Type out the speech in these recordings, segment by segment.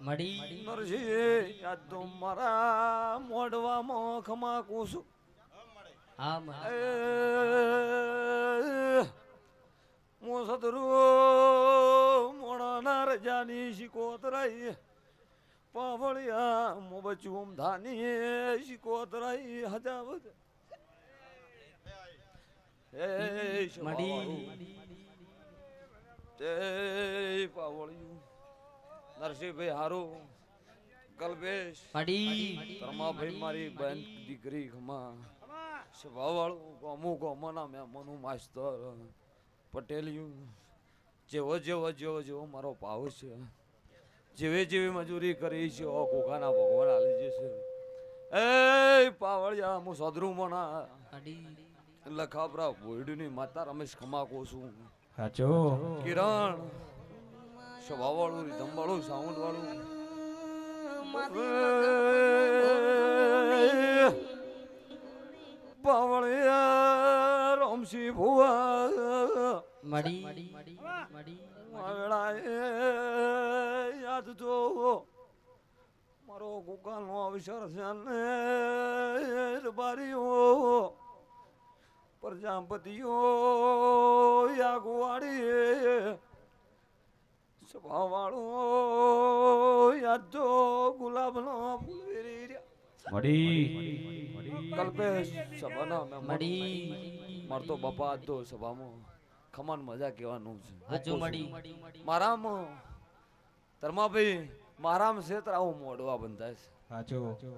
મળી નરસિંહ આ તો મારા મોઢવા ખમાકું છું હા હું સદરુ મોણાના રજાની શિકોતરાઈ પાવળિયા મો બચું ધાની શિકોતરાઈ હજાવત એ શવાવાળું. તે પાવળિયું. નરસિંહભાઈ હારું કલ્પેશ. મળી ધર્માભાઈ મારી બેન દીકરી ઘમા. સ્વભાવવાળું ગમું ગમના મેં મનુ માસ્તર. પટેલિયું જેવો જેવો જેવો જેવો મારો ભાવ છે. જેવી જેવી મજૂરી કરી છે ઓ કોકાના ભગવાન આલી જશે. એ પાવળિયા હું સદરું મણા. લખાપરા ભોયડની માતા રમેશ ખમાકો છું. સાચો કિરણ સ્વભાવવાળું રીધમવાળું સાઉન્ડ વાળું પાવળિયા રોમસી ભુવા મળી યાદ તો મારો કુકાનો અવસર છે ને બારીઓ પ્રજાપતિઓ યાગવાડી સ્વભાવવાળો યાદ તો ગુલાબનો ફૂલ વેરી રહ્યા મળી. કલ્પેશ સભાના મળી. માર તો બાપા તો સભામાં ખમણ મજા કેવાનું છે. હજુ મડી મારામ ધર્માભાઈ મારામ ક્ષેત્ર આવું મોડવા બંધાય છે. સાચો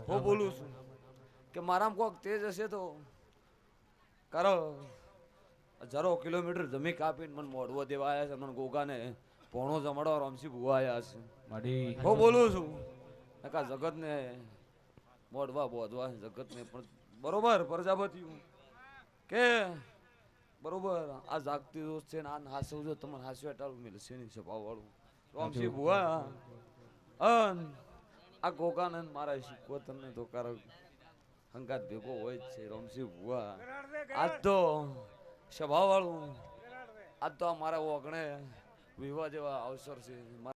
હું બોલું છું કે મારામ કોક તેજ હશે તો કરો. હજારો કિલોમીટર જમી કાપીને મને મોડવો દેવા આવ્યા છે મને ગોગાને ભોણો જમાડો રમસી ભૂવા આવ્યા છે. માડી હું બોલું છું. નકા જગતને મોડવા બોધવા જગતને પણ બરોબર પ્રજાપતિ કે બરોબર આ જાગતી દોસ્ત છે ને આ હાસવ જો તમને હાસ્યો હટાડું મિલશે નહીં સભા વાળું. રોમસી ભુવા. અન આ ગોકાનંદ મારા શીખવો તમને તો કારક હંગાત ભેગો હોય જ છે રોમસી ભુવા. આજ તો સભા વાળું આજ તો આ મારા ઓગણે વિવાહ જેવા અવસર છે.